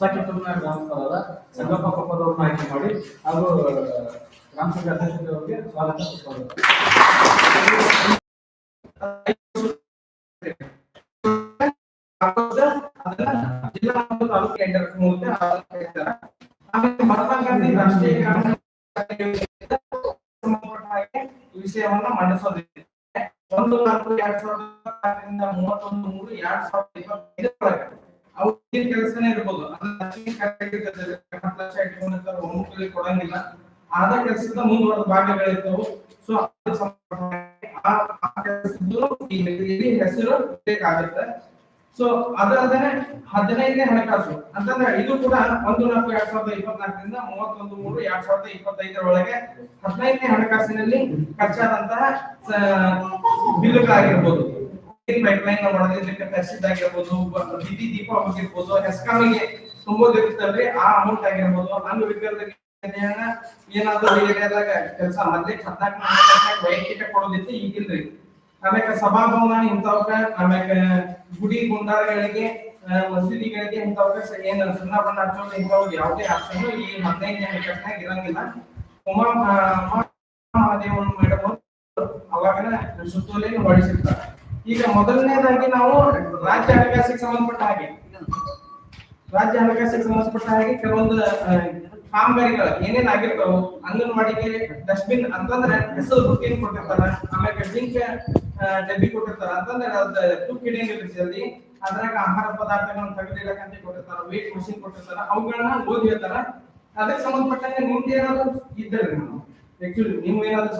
ಸಖಿಪುರ್ನ ಗ್ರಾಮಸ್ಥರಾದ ಸಂಗಪ್ಪ ಕೊಪ್ಪದವ್ರನ್ನ ಆಯ್ಕೆ ಮಾಡಿ ಹಾಗೂ ಅಧ್ಯಕ್ಷರಿಗೆ ಸ್ವಾಗತ ಮಹಾತ್ಮ ಗಾಂಧಿ ರಾಷ್ಟ್ರೀಯ ವಿಷಯವನ್ನ ಮಂಡಿಸೋದಿದೆ ಒಂದು ನಾಲ್ಕು ಎರಡ್ ಸಾವಿರದ ಮೂವತ್ತೊಂದು ಮೂರು ಎರಡ್ ಸಾವಿರದ ಇಪ್ಪತ್ತೈದರೊಳಗೆ ಅವ್ರ ಕೆಲಸನೇ ಇರ್ಬೋದು ಒಮ್ಮುಖಲಿ ಕೊಡಂಗಿಲ್ಲ ಆದ ಕೆಲಸದ ಮುಂದುವರೆದ ಭಾಗಗಳಿರ್ತವು ಸೊ ಆ ಹೆಸರು ಬೇಕಾಗುತ್ತೆ ಸೊ ಅದಲ್ಲದೆ ಹದಿನೈದನೇ ಹಣಕಾಸು. ಅಂತಂದ್ರೆ ಇದು ಕೂಡ ಒಂದು ನಾಲ್ಕು ಎರಡ್ ಸಾವಿರದ ಇಪ್ಪತ್ನಾಲ್ಕರಿಂದ ಮೂವತ್ತೊಂದು ಮೂರು ಎರಡ್ ಸಾವಿರದ ಇಪ್ಪತ್ತೈದರೊಳಗೆ ಹದಿನೈದನೇ ಹಣಕಾಸಿನಲ್ಲಿ ಖರ್ಚಾದಂತಹ ಬಿಲ್ಗಳಾಗಿರ್ಬೋದು ಪೈಪ್ ಲೈನ್ ತರಿಸಿದ್ದಾಗಿರ್ಬೋದು ಖರ್ಚಿದ್ದಾಗಿರ್ಬೋದು ಬೀದಿ ದೀಪ ಆಗಿರ್ಬೋದು ಹೆಸ್ಕಾಮಿಗೆ ತುಂಬೋದಿರುತ್ತಲ್ರಿ, ಆ ಅಮೌಂಟ್ ಆಗಿರ್ಬೋದು. ಅಂಗವಿಕಲರಿಗೆ ಏನಾದ್ರು ಏರಿಯಾದಾಗ ಕೆಲಸ ಮೊದ್ಲೇ ಹದಿನಾಲ್ಕು ವೈಯಕ್ತಿಕ ಕೊಡೋದಿತ್ತು ಈಗಿಲ್ರಿ. ಆಮ್ಯಾಕ ಸಭಾಭವನ ಇಂಥವಕ್ಕ ಆಮ್ಯಾಕ ಗುಡಿ ಗುಂಡಾರಗಳಿಗೆ ಮಸೀದಿಗಳಿಗೆ ಇಂಥವಕ್ಕ ಸ- ಏನ್ ಸುಣ್ಣ ಬಣ್ಣ ಹಚ್ಚೋದು ಇಂಥವ್ ಯಾವುದೇ ಆಕ್ಷನ್ ಈ ಹದಿನೈದನೇ ಹಣಕಾಸಿನಾಗ ಇರಂಗಿಲ್ಲ. ಉಮಾ ಮಹಾದೇವನ್ ಮೇಡಮ್ ಅವಾಗನ ಸುತ್ತೋಲೆಯನ್ನು ಹೊರಡಿಸಿರ್ತಾರೆ ಈಗ ಮೊದಲನೇದಾಗಿ ನಾವು ರಾಜ್ಯ ಹಣಕಾಸಿಗೆ ಸಂಬಂಧಪಟ್ಟ ಹಾಗೆ. ರಾಜ್ಯ ಹಣಕಾಸಿಗೆ ಸಂಬಂಧಪಟ್ಟ ಹಾಗೆ ಕೆಲವೊಂದು ಕಾಮಗಾರಿಗಳು ಏನೇನ್ ಆಗಿರ್ತಾವ ಅಂಗನವಾಡಿಗೆ ಡಸ್ಟ್ಬಿನ್ ಅಂತಂದ್ರೆ ಹೆಸರು ಬುಕ್ಕಿಂಗ್ ಕೊಟ್ಟಿರ್ತಾರ? ಆಮೇಲೆ ಜಿಂಕ್ ಡಬ್ಬಿ ಕೊಟ್ಟಿರ್ತಾರ. ಅಂತಂದ್ರೆ ಅದ ಹಿಡಿಯಂಗಿಲ್ಲ ಜಲ್ದಿ ಅದ್ರಾಗ ಆಹಾರ ಪದಾರ್ಥಗಳನ್ನ ತೆಗೆದಿಡಕಂತ ಕೊಟ್ಟಿರ್ತಾರ ವೇಟ್ ಮಷಿನ್ ಕೊಟ್ಟಿರ್ತಾರ, ಅವುಗಳನ್ನ ಓದಿ ಹೇಳ್ತಾರ. ಅದಕ್ಕೆ ಸಂಬಂಧಪಟ್ಟಂಗೆ ನಿಮ್ದು ಏನಾದ್ರು ಇದ್ದರೆ ಆಕ್ಚುಲಿ ನೀವು ಏನಾದ್ರು